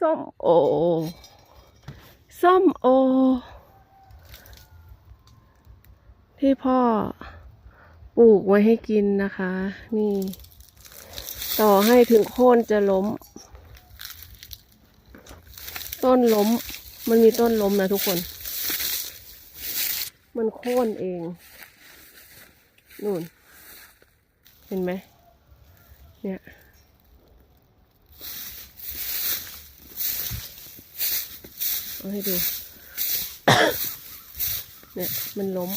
ส้มโอ ส้มโอ ที่พ่อปลูกไว้ให้กินนะคะ นี่ ต่อให้ถึงโค่นจะล้ม ต้นล้ม มันมีต้นล้มนะทุกคน มันโค่นเอง นู่น เห็นไหมเนี่ยาให้ดู เนี่ยมันล้ม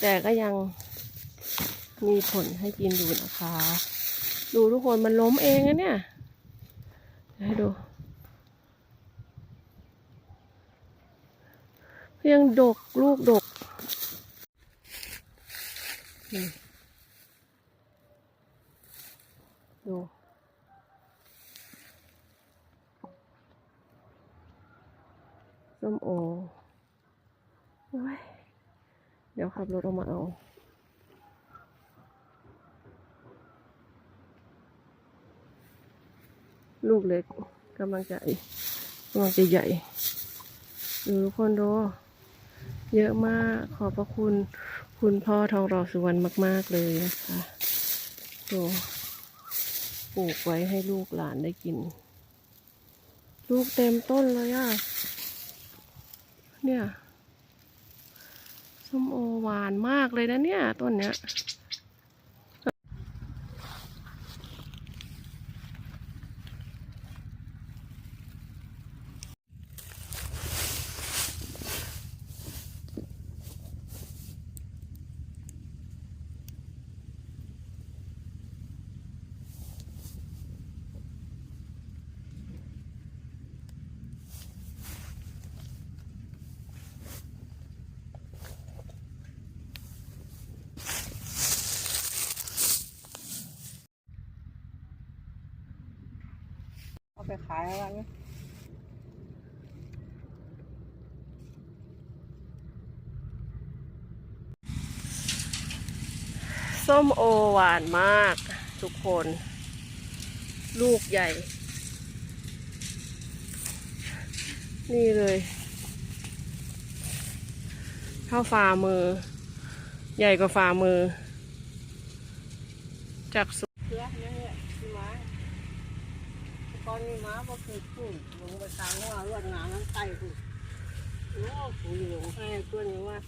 แต่ก็ยังมีผลให้กินอยู่นะคะ ดูทุกคนมันล้มเองอะเนี่ย ให้ดู ยังดกลูกดกดู ส้มโออ้ยเดี๋ยวขับรถออกมาเอาลูกเล็กกำลังจะกำลังจะใหญ่ดูทุกคนดูเยอะมากขอบพระคุณคุณพ่อทองรอสุวรรณมาก ๆ เลยนะคะดูปลูกไว้ให้ลูกหลานได้กิน ลูกเต็มต้นเลยอะ เนี่ยส้มโอหวานมากเลยนะเนี่ยต้นเนี้ย เอาไปขายอะไรเนี่ยส้มโอหวานมากทุกคน ลูกใหญ่ นี่เลยเท่าฝ่ามือ ใหญ่กว่าฝ่ามือจากสุดเพื่อเนี่ยเนี่มีไม้ ตอนนี้ม้าก็คือพูดลงไปทางว่าลวดหนามนั้นไต่พูดโอ้ผูอยู่ลงให้ตัวนี้ว่า